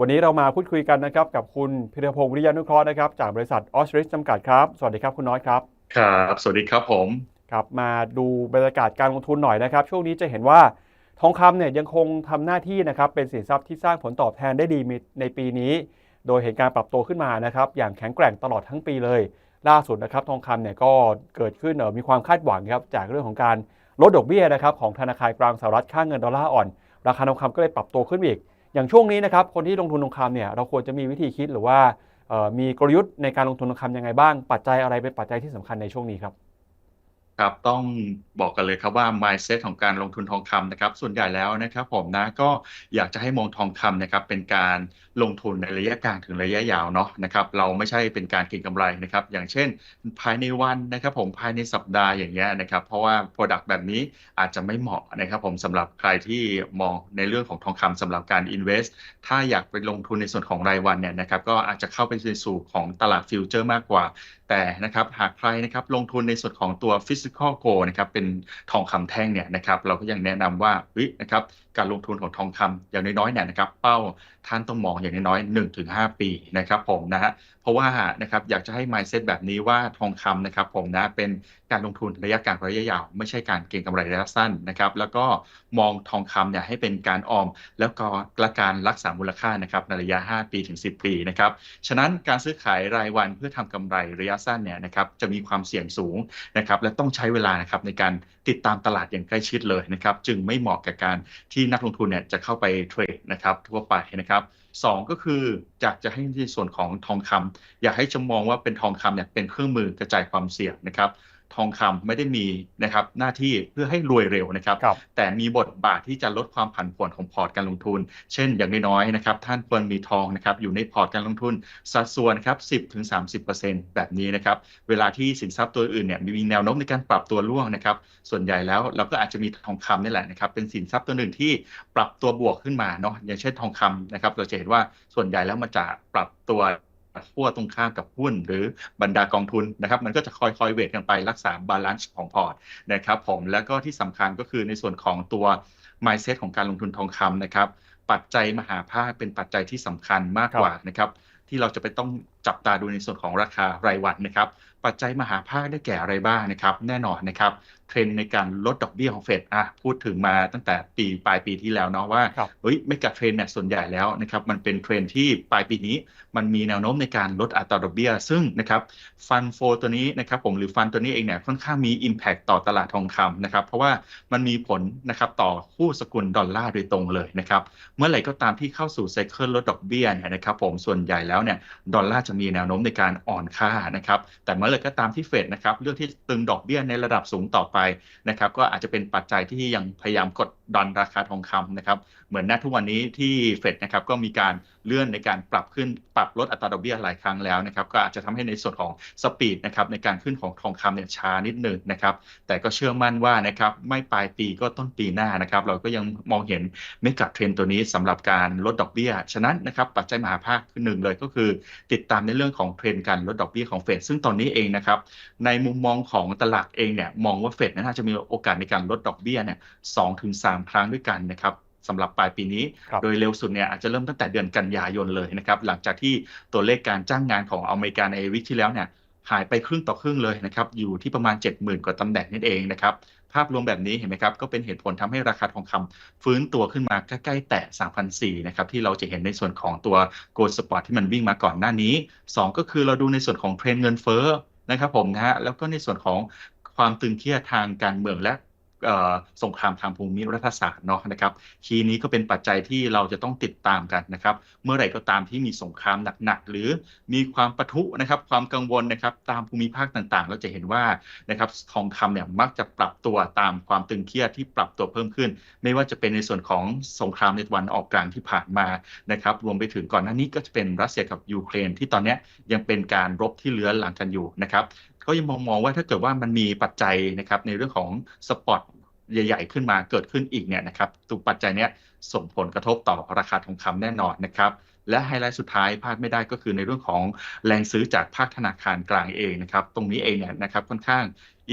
วันนี้เรามาพูดคุยกันนะครับกับคุณพิรพงศ์วิริยานุเคราะห์นะครับจากบริษัทออสริสจำกัดครับ สวัสดีครับคุณน้อยครับ ครับ สวัสดีครับผมครับมาดูบรรยากาศการลงทุนหน่อยนะครับ ช่วงนี้จะเห็นว่าทองคำเนี่ยยังคงทำหน้าที่นะครับเป็นสินทรัพย์ที่สร้างผลตอบแทนได้ดีในปีนี้ โดยเห็นการปรับตัวขึ้นมานะครับอย่างแข็งแกร่งตลอดทั้งปีเลย ล่าสุดนะครับทองคำเนี่ยก็เกิดขึ้นเอ่อมีความคาดหวังครับจากเรื่องของการลดดอกเบี้ยนะครับของธนาคารกลางสหรัฐค่าเงินดอลลาร์อ่อน ราคาทองคำก็เลยปรับตัวขึ้นอีก อย่างช่วงนี้นะครับคนที่ลงทุนทองคำเนี่ยเราควรจะมีวิธีคิดหรือว่ามีกลยุทธ์ในการลงทุนทองคำยังไงบ้าง ปัจจัยอะไรเป็นปัจจัยที่สำคัญในช่วงนี้ครับ ครับต้องบอกกันเลยครับว่า mindset ของการลงทุนทองคำนะครับ ส่วนใหญ่แล้วนะครับผมนะก็อยากจะให้มองทองคำนะครับเป็นการลงทุนในระยะกลางถึงระยะยาวเนาะนะครับเราไม่ใช่เป็นการเก็งกำไรนะครับอย่างเช่น ภายในวันนะครับผมภายในสัปดาห์อย่างเงี้ยนะครับเพราะว่า Product แบบนี้อาจจะไม่เหมาะนะครับผมสำหรับใครที่มองในเรื่องของทองคำสำหรับการ invest ถ้าอยากไปลงทุนในส่วนของรายวันเนี่ยนะครับก็อาจจะเข้าไปในสู่ของตลาดฟิวเจอร์มากกว่า แต่นะครับหากใครนะครับลงทุนในส่วนของตัว physical gold นะครับเป็นทองคำแท่งเนี่ยนะครับเราก็ยังแนะนำว่าเฮ้ยนะครับ การลงทุนของทองคำอย่างน้อยๆเนี่ยนะครับ เป้าท่านต้องมองอย่างน้อยๆ1-5 ปีนะครับผมนะฮะเพราะว่านะครับอยากจะให้ mindset แบบนี้ว่าทองคำนะครับผมนะเป็นการลงทุนระยะกลางระยะยาว ไม่ใช่การเก็งกำไรระยะสั้นนะครับแล้วก็มองทองคำเนี่ยให้เป็นการออม แล้วก็ละการรักษามูลค่านะครับในระยะ 5 ปีถึง 10 ปีนะครับฉะนั้นการซื้อขายรายวันเพื่อทำกำไรระยะสั้นเนี่ยนะครับจะมีความเสี่ยงสูงนะครับและต้องใช้เวลานะครับในการติดตามตลาดอย่างใกล้ชิดเลยนะครับจึงไม่เหมาะกับการที่นักลงทุนเนี่ยจะเข้าไปเทรดนะครับทั่วไปนะครับสองก็คืออยากจะให้ในส่วนของทองคำอยากให้จะมองว่าเป็นทองคำเนี่ยเป็นเครื่องมือกระจายความเสี่ยงนะครับ ทองคำไม่ได้มีนะครับหน้าที่เพื่อให้รวยเร็วนะครับครับแต่มีบทบาทที่จะลดความผันผวนของพอร์ตการลงทุน เช่นอย่างน้อยๆนะครับท่านควรมีทองนะครับอยู่ในพอร์ตการลงทุนสัดส่วนครับ10-30%แบบนี้นะครับเวลาที่สินทรัพย์ตัวอื่นเนี่ยมีแนวโน้มในการปรับตัวร่วงนะครับส่วนใหญ่แล้วเราก็อาจจะมีทองคำนี่แหละนะครับเป็นสินทรัพย์ตัวหนึ่งที่ปรับตัวบวกขึ้นมาเนาะอย่างเช่นทองคำนะครับเราจะเห็นว่าส่วนใหญ่แล้วมันจะปรับตัว ขั้วตรงข้ามกับหุ้นหรือบรรดากองทุนนะครับ มันก็จะคอยคอยเวทกันไปรักษาบาลานซ์ของพอร์ตนะครับผมแล้วก็ที่สำคัญก็คือในส่วนของตัว mindset ของการลงทุนทองคำนะครับ ปัจจัยมหาภาคเป็นปัจจัยที่สำคัญมากกว่านะครับ ที่เราจะไปต้องจับตาดูในส่วนของราคารายวันนะครับ ปัจจัยมหาภาคได้แก่อะไรบ้างนะครับ แน่นอนนะครับ เทรนด์ในการลดดอกเบี้ยของเฟดอะพูดถึงมาตั้งแต่ปีปลายปีที่แล้วเนาะว่าครับเฮ้ยไม่กับเทรนด์เนี่ยส่วนใหญ่แล้วนะครับมันเป็นเทรนด์ที่ปลายปีนี้มันมีแนวโน้มในการลดอัตราดอกเบี้ย ซึ่งนะครับฟันโฟตัวนี้นะครับผมหรือฟันตัวนี้เองเนี่ยค่อนข้างมี Impact ต่อตลาดทองคำนะครับเพราะว่ามันมีผลนะครับต่อคู่สกุลดอลลาร์โดยตรงเลยนะครับเมื่อไหร่ก็ตามที่เข้าสู่ไซเคิลลดดอกเบี้ยเนี่ยนะครับผมส่วนใหญ่แล้วเนี่ยดอลลาร์จะมีแนวโน้มในการอ่อนค่านะครับแต่เมื่อไหร่ก็ตามที่เฟดนะครับเลือกที่ตึงดอกเบี้ยในระดับสูงต่อไปนะครับ ก็อาจจะเป็นปัจจัยที่ยังพยายามกดดันราคาทองคำนะครับ เหมือนณทุกวันนี้ที่เฟดนะครับก็มีการเลื่อนในการปรับขึ้นปรับลดอัตราดอกเบี้ยหลายครั้งแล้วนะครับก็อาจจะทำให้ในส่วนของสปีดนะครับในการขึ้นของทองคำเนี่ยช้านิดหนึ่งนะครับ แต่ก็เชื่อมั่นว่านะครับไม่ปลายปีก็ต้นปีหน้านะครับ เราก็ยังมองเห็นไม่กัดเทรนตัวนี้สำหรับการลดดอกเบี้ย ฉะนั้นนะครับปัจจัยมหาภาคคือหนึ่งเลยก็คือ ติดตามในเรื่องของเทรนการลดดอกเบี้ยของเฟดซึ่งตอนนี้เองนะครับในมุมมองของตลาดเองเนี่ยมองว่าเฟดน่าจะมีโอกาสในการลดดอกเบี้ยเนี่ยสองถึงสามครั้งด้วยกันนะครับสำหรับปลายปีนี้ครับโดยเร็วสุดเนี่ยอาจจะเริ่มตั้งแต่เดือนกันยายนเลยนะครับ หลังจากที่ตัวเลขการจ้างงานของอเมริกาในวิกที่แล้วเนี่ยหายไปครึ่งต่อครึ่งเลยนะครับ อยู่ที่ประมาณ 70,000 กว่าตำแหน่งนั่นเองนะครับ ภาพรวมแบบนี้เห็นไหมครับ ก็เป็นเหตุผลทำให้ราคาทองคำฟื้นตัวขึ้นมาใกล้ๆแตะ3,400นะครับ ที่เราจะเห็นในส่วนของตัว Gold Spot ที่มันวิ่งมาก่อนหน้านี้ 2 ก็คือเราดูในส่วนของเทรนด์เงินเฟ้อนะครับผมนะฮะ แล้วก็ในส่วนของความตึงเครียดทางการเมืองและเอ่อ สงครามทางภูมิรัฐศาสตร์เนาะนะครับคีย์นี้ก็เป็นปัจจัยที่เราจะต้องติดตามกันนะครับ เมื่อไหร่ก็ตามที่มีสงครามหนักๆหรือมีความปะทุนะครับ ความกังวลนะครับตามภูมิภาคต่างๆ เราจะเห็นว่านะครับทองคำเนี่ยมักจะปรับตัวตามความตึงเครียดที่ปรับตัวเพิ่มขึ้น ไม่ว่าจะเป็นในส่วนของสงครามในวันออกกลางที่ผ่านมานะครับ รวมไปถึงก่อนหน้านี้ก็จะเป็นรัสเซียกับยูเครนที่ตอนนี้ยังเป็นการรบที่เลื้อนหลังกันอยู่นะครับ ก็ยังมองมองว่าถ้าเกิดว่ามันมีปัจจัยนะครับในเรื่องของสปอตใหญ่ ๆ ขึ้นมาเกิดขึ้นอีกเนี่ยนะครับตัวปัจจัยเนี้ยส่งผลกระทบต่อราคาทองคำแน่นอนนะครับและไฮไลท์สุดท้ายพลาดไม่ได้ก็คือในเรื่องของแรงซื้อจากภาคธนาคารกลางเองนะครับ ตรงนี้เองเนี่ยนะครับค่อนข้าง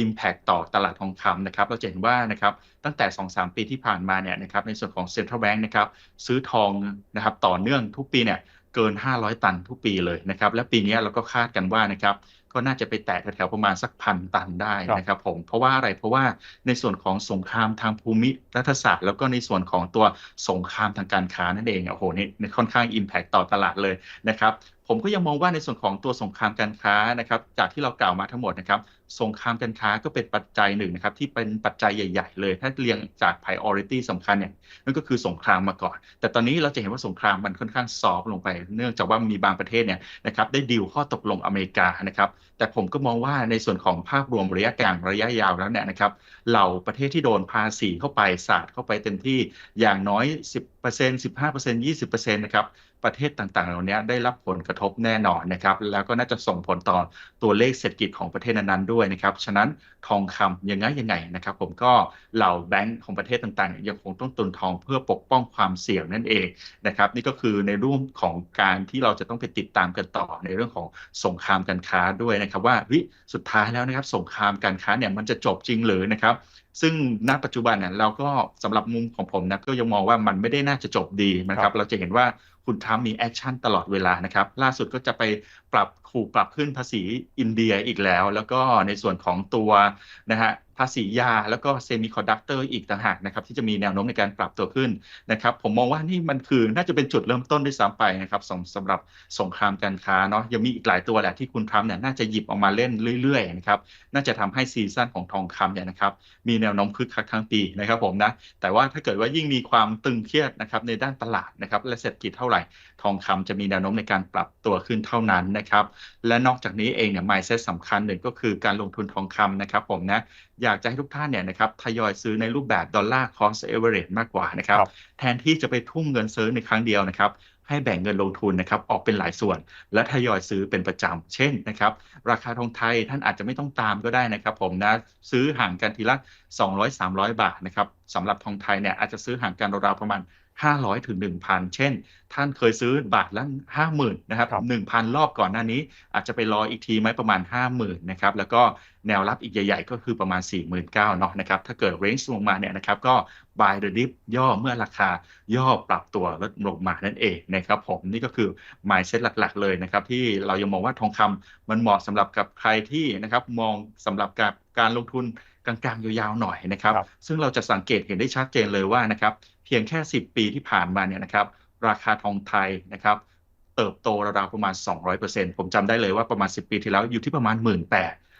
Impact ต่อตลาดทองคำนะครับ เราจะเห็นว่านะครับตั้งแต่ 2-3 ปีที่ผ่านมาเนี่ยนะครับในส่วนของ Central Bank นะครับซื้อทองนะครับต่อเนื่องทุกปีเนี่ยเกิน 500 ตันทุกปีเลยนะครับ และปีนี้เราก็คาดกันว่านะครับ ก็น่าจะไปแตะแถวๆประมาณสักพันตันได้นะครับผมเพราะว่าอะไรเพราะว่าในส่วนของสงครามทางภูมิรัฐศาสตร์ แล้วก็ในส่วนของตัวสงครามทางการค้านั่นเองโอ้โหนี่ค่อนข้าง Impact ต่อตลาดเลยนะครับผมก็ยังมองว่าในส่วนของตัวสงครามการค้านะครับ จากที่เรากล่าวมาทั้งหมดนะครับ สงครามการค้าก็เป็นปัจจัยหนึ่งนะครับ ที่เป็นปัจจัยใหญ่ๆ เลย ถ้าเรียงจาก priority สำคัญเนี่ยนั่นก็คือสงครามมาก่อน แต่ตอนนี้เราจะเห็นว่าสงครามมันค่อนข้างซอฟลงไป เนื่องจากว่ามีบางประเทศเนี่ยนะครับได้ดีลข้อตกลงอเมริกานะครับ แต่ผมก็มองว่าในส่วนของภาพรวมระยะกลางระยะยาวแล้วเนี่ยนะครับเหล่าประเทศที่โดนภาษีเข้าไปศาสาดเข้าไปเต็มที่อย่างน้อย 10% 15% 20%นะครับ ประเทศต่างๆ เหล่านี้ได้รับผลกระทบแน่นอนนะครับแล้วก็น่าจะส่งผลต่อตัวเลขเศรษฐกิจของประเทศนั้นๆด้วยนะครับฉะนั้นทองคำยังไงยังไงนะครับผมก็เหล่าแบงก์ของประเทศต่างๆ ยังคงต้องตุนทองเพื่อปกป้องความเสี่ยงนั่นเองนะครับนี่ก็คือในรูปของการที่เราจะต้องไปติดตามกันต่อในเรื่องของสงครามการค้าด้วยนะครับว่าเฮ้ยสุดท้ายแล้วนะครับสงครามการค้าเนี่ยมันจะจบจริงหรือนะครับซึ่งณปัจจุบันเนี่ยเราก็สำหรับมุมของผมนะก็ยังมองว่ามันไม่ได้น่าจะจบดีนะครับ เราจะเห็นว่า คุณทรัมป์มีแอคชั่นตลอดเวลานะครับ ล่าสุดก็จะไปปรับขู่ปรับขึ้นภาษีอินเดียอีกแล้ว แล้วก็ในส่วนของตัวนะฮะ ภาษียาแล้วก็เซมิคอนดักเตอร์อีกต่างหากนะครับที่จะมีแนวโน้มในการปรับตัวขึ้นนะครับผมมองว่านี่มันคือน่าจะเป็นจุดเริ่มต้นด้วยซ้ำไปนะครับสำสำหรับสงครามการค้าเนาะยังมีอีกหลายตัวแหละที่คุณทรัมป์เนี่ยน่าจะหยิบออกมาเล่นเรื่อยๆนะครับน่าจะทำให้ซีซั่นของทองคำเนี่ยนะครับมีแนวโน้มคึกคักทั้งปีนะครับผมนะแต่ว่าถ้าเกิดว่ายิ่งมีความตึงเครียดนะครับในด้านตลาดนะครับและเศรษฐกิจเท่าไหร่ทองคำจะมีแนวโน้มในการปรับตัวขึ้นเท่านั้นนะครับและนอกจากนี้เองเนี่ย mindset สำคัญหนึ่งก็คือการลงทุนทองคำนะครับผมนะอยากจะให้ทุกท่านเนี่ยนะครับทยอยซื้อในรูปแบบดอลลาร์ cost average มากกว่านะครับครับแทนที่จะไปทุ่มเงินซื้อในครั้งเดียวนะครับให้แบ่งเงินลงทุนนะครับออกเป็นหลายส่วน และทยอยซื้อเป็นประจำเช่นนะครับราคาทองไทยท่านอาจจะไม่ต้องตามก็ได้นะครับผมนะซื้อห่างกันทีละ 200-300 บาทนะครับสำหรับทองไทยเนี่ยอาจจะซื้อห่างกันราวๆประมาณ 500 ถึง 1,000 เช่น ท่านเคยซื้อบาทละ50,000นะครับครับ1,000 รอบก่อนหน้านี้ อาจจะไปรออีกทีไหมประมาณ 50,000นะครับแล้วก็แนวรับอีกใหญ่ ๆ ก็คือประมาณ 49,000เนาะนะครับถ้าเกิด range ลงมาเนี่ยนะครับก็ buy the dip ย่อเมื่อราคาย่อปรับตัวลดลงมานั่นเองนะครับผมนี่ก็คือ mindset หลักๆ เลยนะครับที่เรายังมองว่าทองคำมันเหมาะสำหรับกับใครที่นะครับมองสำหรับกับการลงทุน กลางๆยาวๆหน่อยนะครับครับ ซึ่งเราจะสังเกตเห็นได้ชัดเจนเลยว่านะครับเพียงแค่ 10 ปีที่ผ่านมาเนี่ยนะครับราคาทองไทยนะครับเติบโตราวๆประมาณ 200%ผมจำได้เลยว่าประมาณ 10 ปีที่แล้วอยู่ที่ประมาณ1 8ื่น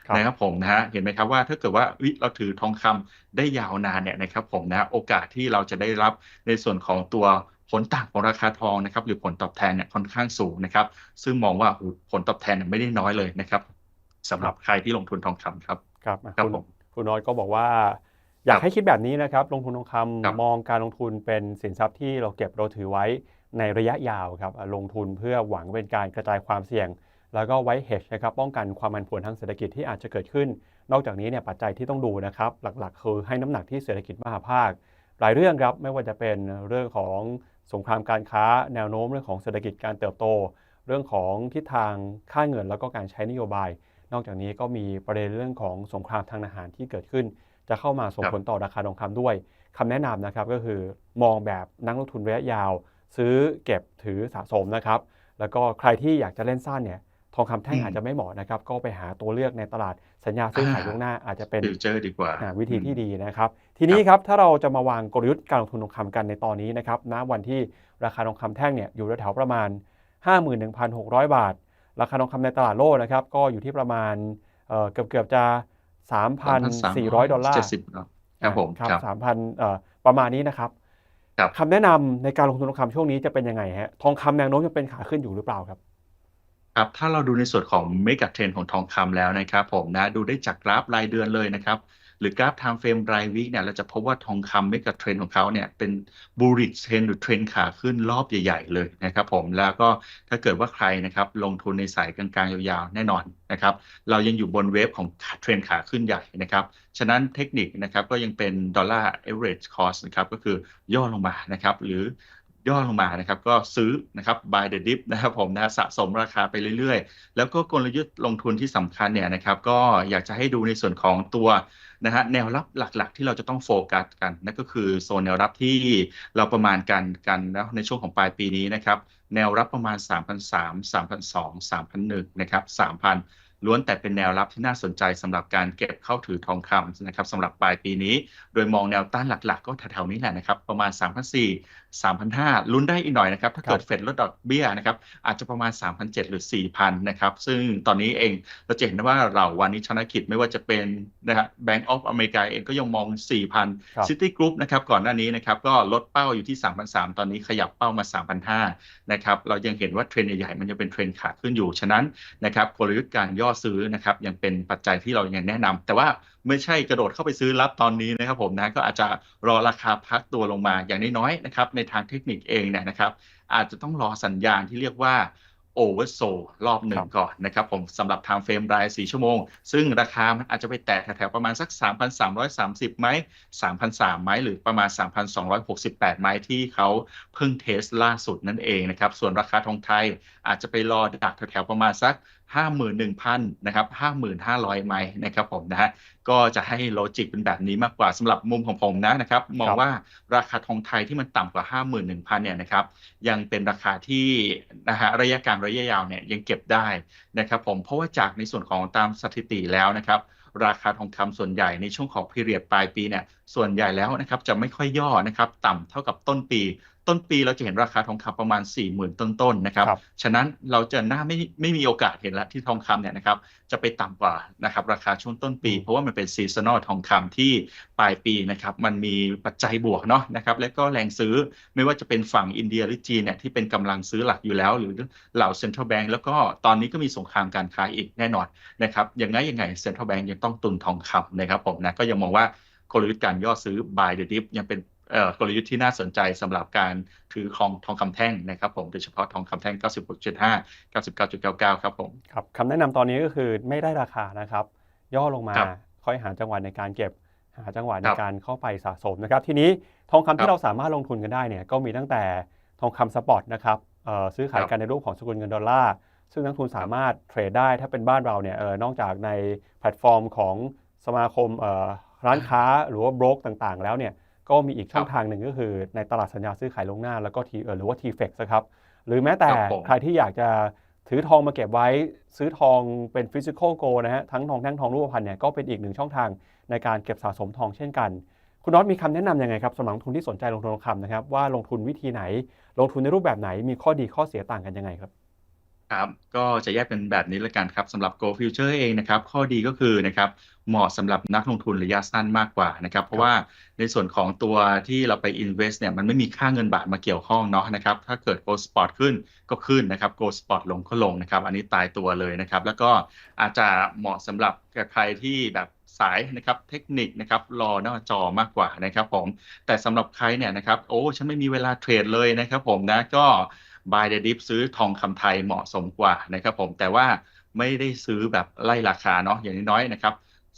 ครับนะครับผมนะฮะเห็นไหมครับว่าถ้าเกิดว่าเฮ้ยเราถือทองคำได้ยาวนานเนี่ยนะครับผมนะโอกาสที่เราจะได้รับในส่วนของตัวผลต่างของราคาทองนะครับหรือผลตอบแทนเนี่ยค่อนข้างสูงนะครับ ซึ่งมองว่าโอ้โหผลตอบแทนเนี่ยไม่ได้น้อยเลยนะครับสำหรับใครที่ลงทุนทองคำครับครับอะครับคุณผม คุณน้อยก็บอกว่า อยากครับให้คิดแบบนี้นะครับ ลงทุนทองคครับำมองการลงทุนเป็นสินทรัพย์ที่เราเก็บเราถือไว้ในระยะยาวครับอะลงทุนเพื่อหวังเป็นการกระจายความเสี่ยง แล้วก็ไว้ hedge นะครับป้องกันความผันผวนทางเศรษฐกิจที่อาจจะเกิดขึ้น นอกจากนี้เนี่ยปัจจัยที่ต้องดูนะครับ หลักๆ คือให้น้ำหนักที่เศรษฐกิจมหาภาค หลายเรื่องครับไม่ว่าจะเป็นเรื่องของสงครามการค้า แนวโน้มเรื่องของเศรษฐกิจการเติบโต เรื่องของทิศทางค่าเงินแล้วก็การใช้นโยบาย นอกจากนี้ก็มีประเด็นเรื่องของสงครามทางทหารที่เกิดขึ้น จะเข้ามาส่งครับผลต่อราคาทองคำด้วยคำแนะนำนะครับก็คือมองแบบนักลงทุนระยะยาว ซื้อเก็บถือสะสมนะครับ แล้วก็ใครที่อยากจะเล่นสั้นเนี่ยทองคำแท่งอืมอาจจะไม่เหมาะนะครับ ก็ไปหาตัวเลือกในตลาดสัญญาซื้อขายอ่าล่วงหน้าอาจจะเป็นฟิวเจอร์ดีกว่าอ่าวิธีที่อืมดีนะครับ ทีนี้ครับถ้าเราจะมาวางกลยุทธ์การลงทุนทองคำกันในตอนนี้นะครับณวันที่ราคาทองคำแท่งเนี่ยอยู่แถวๆประมาณ 51,600 บาท ราคาทองคำในตลาดโลกนะครับ ก็อยู่ที่ประมาณเอ่อเกือบเกือบๆจะ 3,400 ดอลลาร์เจ็ดสิบเนาะครับผมครับครับสามพันเอ่อประมาณนี้นะครับครับคำแนะนำในการลงทุนทองคำช่วงนี้จะเป็นยังไงฮะทองคำแนวโน้มยังเป็นขาขึ้นอยู่หรือเปล่าครับครับถ้าเราดูในส่วนของเมกะเทรนของทองคำแล้วนะครับ ผมนะดูได้จากกราฟรายเดือนเลยนะครับ หรือกราฟ time frame รายวีคเนี่ยเราจะพบว่าทองคำไม่กับเทรนของเขาเนี่ยเป็น bullish trend หรือเทรนขาขึ้นรอบใหญ่ ๆ เลยนะครับผมแล้วก็ถ้าเกิดว่าใครนะครับลงทุนในสายกลางๆ ยาวๆ แน่นอนนะครับเรายังอยู่บนเวฟของเทรนขาขึ้นใหญ่นะครับฉะนั้นเทคนิคนะครับก็ยังเป็นดอลลาร์ average cost นะครับก็คือย่อลงมานะครับหรือย่อลงมานะครับก็ซื้อนะครับ buy the dip นะครับผมนะสะสมราคาไปเรื่อยๆ แล้วก็กลยุทธ์ลงทุนที่สำคัญเนี่ยนะครับก็อยากจะให้ดูในส่วนของตัว นะฮะแนวรับหลักๆ ที่เราจะต้องโฟกัสกันนั่นก็คือโซนแนวรับที่เราประมาณกันกันนะในช่วงของปลายปีนี้นะครับแนวรับประมาณ 3,003 3,002 3,001นะครับ3,000 ล้วนแต่เป็นแนวรับที่น่าสนใจสำหรับการเก็บเข้าถือทองคำนะครับสำหรับปลายปีนี้ โดยมองแนวต้านหลักๆ ก็แถวๆนี้แหละนะครับ ประมาณ 3,400 3,500 ลุ้นได้อีกหน่อยนะครับ ถ้าเกิดเฟดลดดอกเบี้ยนะครับ อาจจะประมาณ 3,700 หรือ 4,000 นะครับ ซึ่งตอนนี้เองเราจะเห็นได้ว่าเราวันนี้ชนกิจไม่ว่าจะเป็นนะฮะ Bank of America เองก็ยังมอง 4,000ครับ City Group นะครับ ก่อนหน้านี้นะครับ ก็ลดเป้าอยู่ที่ 3,300 ตอนนี้ขยับเป้ามา 3,500 นะครับ เรายังเห็นว่าเทรนด์ใหญ่ๆมันยังเป็นเทรนด์ขาขึ้นอยู่ ฉะนั้นนะครับกลยุทธ์การย่อซื้อนะครับยังเป็นปัจจัยที่เรายังแนะนำแต่ว่าไม่ใช่กระโดดเข้าไปซื้อรับตอนนี้นะครับผมนะก็อาจจะรอราคาพักตัวลงมาอย่างน้อยๆนะครับในทางเทคนิคเองเนี่ยนะครับ อาจจะต้องรอสัญญาณที่เรียกว่าโอเวอร์โซรอบหนึ่งก่อนนะครับผมสำหรับ time frame ราย 4 ชั่วโมง ซึ่งราคามันอาจจะไปแตะแถวๆประมาณสัก 3,330 ไหม3,300ไหมหรือประมาณ 3,268 ไหมที่เขาเพิ่งเทสล่าสุดนั่นเองนะครับ ส่วนราคาทองไทยอาจจะไปรอดักแถวๆประมาณสัก 51,000นะครับ5,500ไหมนะครับผมนะฮะก็จะให้โลจิกเป็นแบบนี้มากกว่าสำหรับมุมของผมนะนะครับมองครับว่าราคาทองไทยที่มันต่ำกว่า 51,000เนี่ยนะครับยังเป็นราคาที่นะฮะระยะกลางระยะยาวเนี่ยยังเก็บได้นะครับผมเพราะว่าจากในส่วนของตามสถิติแล้วนะครับ ราคาทองคำส่วนใหญ่ในช่วงของพีเรียดปลายปีเนี่ยส่วนใหญ่แล้วนะครับจะไม่ค่อยย่อนะครับต่ำเท่ากับต้นปี ต้นปีเราจะเห็นราคาทองคำประมาณ 40,000 ต้นๆนะครับครับฉะนั้นเราจะน่าไม่ไม่มีโอกาสเห็นแล้วที่ทองคำเนี่ยนะครับ จะไปต่ำกว่านะครับราคาช่วงต้นปีอืมเพราะว่ามันเป็นซีซันอลทองคำที่ปลายปีนะครับมันมีปัจจัยบวกเนาะนะครับและก็แรงซื้อไม่ว่าจะเป็นฝั่งอินเดียหรือจีนเนี่ยที่เป็นกำลังซื้อหลักอยู่แล้ว หรือเหล่าเซ็นทรัลแบงก์แล้วก็ตอนนี้ก็มีสงครามการค้าอีกแน่นอนนะครับยังไงยังไงเซ็นทรัลแบงก์ยังต้องตุนทองคำนะครับผมนะก็ยังมองว่ากลยุทธ์การย่อซื้อ buy the dip ยังเป็นเอ่อ กลยุทธ์ที่น่าสนใจสำหรับการถือของทองคำแท่งนะครับผมโดยเฉพาะทองคำแท่ง 96.5 99.99 ครับผมครับคำแนะนำตอนนี้ก็คือไม่ได้ราคานะครับ ย่อลงมาครับค่อยหาจังหวะในการเก็บ หาจังหวะในครับการเข้าไปสะสมนะครับ ทีนี้ทองคำครัที่บเราสามารถลงทุนกันได้เนี่ยก็มีตั้งแต่ทองคำสปอตนะครับเอ่อซื้อขายครับกันในรูปของสกุลเงินดอลลาร์ซึ่งนักทุนสามารถเทรดได้ถ้าเป็นบ้านเราเนี่ยเออนอกจากในแพลตฟอร์มของสมาคมเอ่อร้านค้าหรือว่าบล็อกต่างๆ แล้วเนี่ย ก็มีอีกช่องครับทางหนึ่งก็คือในตลาดสัญญาซื้อขายลวงหน้า แล้วก็ทีเอ่อหรือว่า t f e x นะครับหรือแม้แต่ครับผมใครที่อยากจะถือทองมาเก็บไว้ซื้อทองเป็นฟิสิกอลโกนะฮะทั้งทองแท่งทองรูปพรรณเนี่ยก็เป็นอีกหนึ่งช่องทางในการเก็บสะสมทองเช่นกัน คุณน็อตมีคำแนะนำยังไงครับสำหรับนักลงทุนที่สนใจลงทุนทองคำนะครับว่าลงทุนวิธีไหน ลงทุนในรูปแบบไหนมีข้อดีข้อเสียต่างกันยังไงครับ ครับก็จะแยกเป็นแบบนี้ละกันครับสำหรับ Go Future เองนะครับข้อดีก็คือนะครับเหมาะสำหรับนักลงทุนระยะสั้นมากกว่านะครับเพราะว่าในส่วนของตัวที่เราไป invest เนี่ยมันไม่มีค่าเงินบาทมาเกี่ยวข้องเนาะนะครับถ้าเกิด Go Spot ขึ้นก็ขึ้นนะครับ Go Spot ลงก็ลงนะครับอันนี้ตายตัวเลยนะครับแล้วก็อาจจะเหมาะสำหรับกับใครที่แบบสายนะครับเทคนิคนะครับรอหน้าจอมากกว่านะครับผมแต่สำหรับใครเนี่ยนะครับโอ้ฉันไม่มีเวลาเทรดเลยนะครับผมนะก็ buy the dip ซื้อทองคำไทยเหมาะสมกว่านะครับผมแต่ว่าไม่ได้ซื้อแบบไล่ราคาเนาะอย่างน้อยๆนะครับ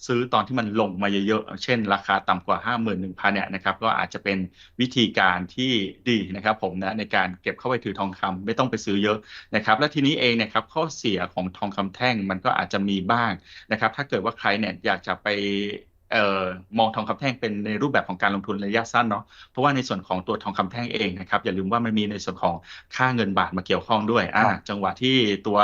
ซื้อตอนที่มันลงมาเยอะๆ เช่น ราคาต่ำกว่า 51,000เนี่ยนะครับก็อาจจะเป็นวิธีการที่ดีนะครับผมนะในการเก็บเข้าไปถือทองคำไม่ต้องไปซื้อเยอะนะครับและทีนี้เองเนี่ยครับข้อเสียของทองคำแท่งมันก็อาจจะมีบ้างนะครับถ้าเกิดว่าใครเนี่ยอยากจะไป มองทองคำแท่งเป็นในรูปแบบของการลงทุนระยะสั้นเนาะเพราะว่าในส่วนของตัวทองคำแท่งเองนะครับอย่าลืมว่ามันมีในส่วนของค่าเงินบาทมาเกี่ยวข้องด้วยอ่าครับจังหวะที่ตัว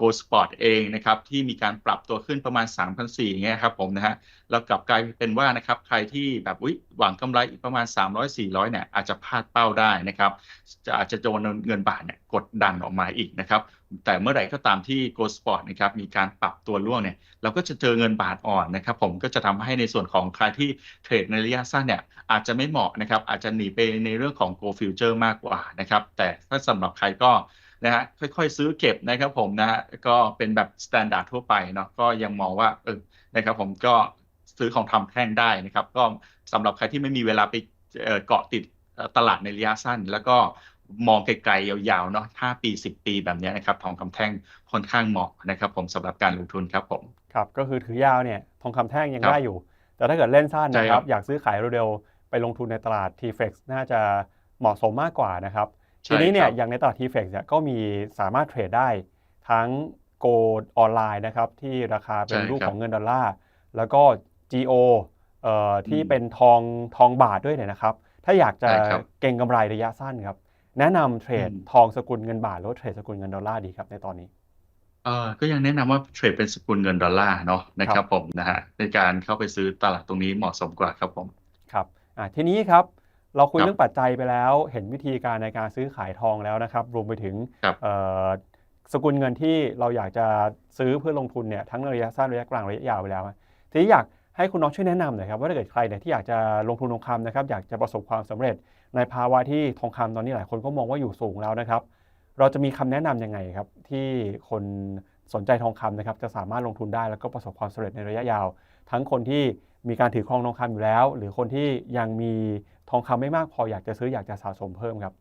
Gold Spot เองนะครับที่มีการปรับตัวขึ้นประมาณ 3,400เงี้ยครับผมนะฮะ แล้วกลับกลายเป็นว่านะครับใครที่แบบอุ๊ยหวังกำไรอีกประมาณ 300-400เนี่ยอาจจะพลาดเป้าได้นะครับจะอาจจะโดนเงินบาทเนี่ยกดดันออกมาอีกนะครับแต่เมื่อไหร่ก็ตามที่ Gold Spot นะครับมีการปรับตัวร่วงเนี่ยเราก็จะเจอเงินบาทอ่อนนะครับผมก็จะทำให้ในส่วนของใครที่เทรดในระยะสั้นเนี่ยอาจจะไม่เหมาะนะครับอาจจะหนีไปในเรื่องของ Go Future มากกว่านะครับแต่ถ้าสำหรับใครก็นะฮะค่อยๆซื้อเก็บนะครับผมนะฮะก็เป็นแบบ standard ทั่วไปเนาะก็ยังมองว่าเออนะครับผมก็ ซื้อของทำแท่งได้นะครับ ก็สำหรับใครที่ไม่มีเวลาไปเอ่อเกาะติดเอ่อตลาดในระยะสั้น แล้วก็มองไกลๆยาวๆเนาะ5ปี 10 ปีแบบเนี้ยนะครับ ทองคำแท่งค่อนข้างเหมาะนะครับผมสำหรับการลงทุนครับผมครับก็คือถือยาวเนี่ยทองคำแท่งยังครับได้อยู่ แต่ถ้าเกิดเล่นสั้นใช่นะคครัรับบอยากซื้อขายเร็วๆไปลงทุนในตลาด t-fex น่าจะเหมาะสมมากกว่านะครับใช่ทีนี้เนี่คยรับอย่างในตลาด t-fex เนี่ยก็มีสามารถเทรดได้ทั้งโกลออนไลน์นะครับที่ราคาเป็นใช่รูปครับของเงินดอลลาร์แล้วก็ GO เอ่อที่อืมเป็นทองทองบาทด้วยเนี่ยนะครับ ถ้าอยากจะใช่ครับเก็งกำไรระยะสั้นครับ แนะนำเทรดอืมทองสกุลเงินบาทหรือว่าเทรดสกุลเงินดอลลาร์ดีครับในตอนนี้เอ่อก็ยังแนะนำว่าเทรดเป็นสกุลเงินดอลลาร์เนาะนะครับผมนะฮะในการเข้าไปซื้อตลาดตรงนี้เหมาะสมกว่าครับผมครับอะทีนี้ครับเราคุยครับเรื่องปัจจัยไปแล้ว เห็นวิธีการในการซื้อขายทองแล้วนะครับ รวมไปถึงครับเอ่อสกุลเงินที่เราอยากจะซื้อเพื่อลงทุนเนี่ยทั้งระยะสั้นระยะกลางระยะยาวไปแล้ว ทีนี้อยาก ให้คุณน้องช่วยแนะนำหน่อยครับว่าถ้าเกิดใครเนี่ยที่อยากจะลงทุนทองคำนะครับอยากจะประสบความสำเร็จในภาวะที่ทองคำตอนนี้หลายคนก็มองว่าอยู่สูงแล้วนะครับ เราจะมีคำแนะนำยังไงครับ ที่คนสนใจทองคำนะครับจะสามารถลงทุนได้แล้วก็ประสบความสำเร็จในระยะยาว ทั้งคนที่มีการถือครองทองคำอยู่แล้ว หรือคนที่ยังมีทองคำไม่มากพออยากจะซื้ออยากจะสะสมเพิ่มครับ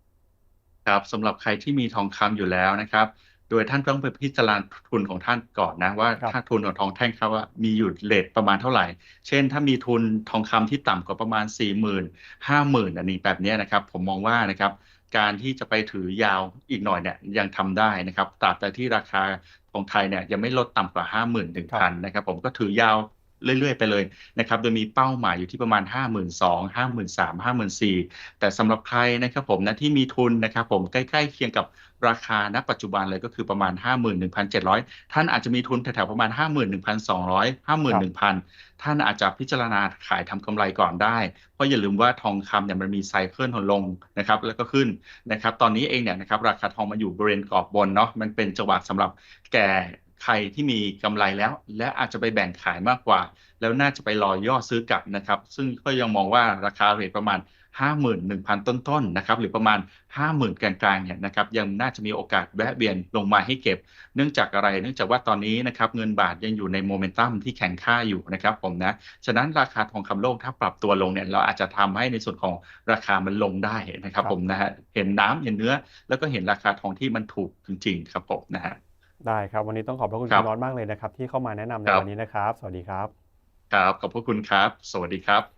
ครับสำหรับใครที่มีทองคำอยู่แล้วนะครับ โดยท่านต้องไปพิจารณาทุนของท่านก่อนนะว่าครับถ้าทุนของทองแท่งครับว่ามีอยู่เลทประมาณเท่าไหร่ เช่น ถ้ามีทุนทองคำที่ต่ำกว่าประมาณ 4 0 0 0 0 0 5 0,000อันนี้แบบเนี้ยนะครับ ผมมองว่านะครับการที่จะไปถือยาวอีกหน่อยเนี่ยยังทำได้นะครับตราบใดที่ราคาของไทยเนี่ยยังไม่ลดต่ำกว่า 5 0,000ถึงครับพันนะครับผมก็ถือยาว เรื่อยๆ ไปเลยนะครับโดยมีเป้าหมายอยู่ที่ประมาณ 5 2 0 0 0 5 3 0 0 5 4 0 0 0แต่สำหรับใครนะครับผมนะที่มีทุนนะครับผมใกล้ๆเคียงกับราคาณปัจจุบันเลยก็คือประมาณ 51,700 ท่านอาจจะมีทุนแถวๆประมาณ 51,200 51,000 ท่านอาจจะพิจารณาขายทำกำไรก่อนได้ เพราะอย่าลืมว่าทองคำเนี่ยมันมีไซเคิลของลงนะครับแล้วก็ขึ้นนะครับตอนนี้เองเนี่ยนะครับราคาทองมาอยู่บริเวณกรอบบนเนาะมันเป็นจังหวะสำหรับแก่ ใครที่มีกำไรแล้ว และอาจจะไปแบ่งขายมากกว่า แล้วน่าจะไปรอย่อซื้อกลับนะครับ ซึ่งก็ยังมองว่าราคาเรทประมาณ 51,000 ต้นๆนะครับหรือประมาณ 50,000กลางๆเนี่ยนะครับยังน่าจะมีโอกาสแวะเวียนลงมาให้เก็บ เนื่องจากอะไรเนื่องจากว่าตอนนี้นะครับเงินบาทยังอยู่ในโมเมนตัมที่แข็งค่าอยู่นะครับผมนะฉะนั้นราคาทองคำโลกถ้าปรับตัวลงเนี่ยเราอาจจะทำให้ในส่วนของราคามันลงได้นะครับครับผมนะฮะเห็นน้ำเห็นเนื้อ แล้วก็เห็นราคาทองที่มันถูกจริงๆครับผมนะฮะ ได้ครับ วันนี้ต้องขอบพระคุณครัคุบณน้องมากเลยนะครับ ที่เข้ามาแนะนำในครับวันนี้นะครับ สวัสดีครับ ครับ ขอบพระคุณครับ สวัสดีครับ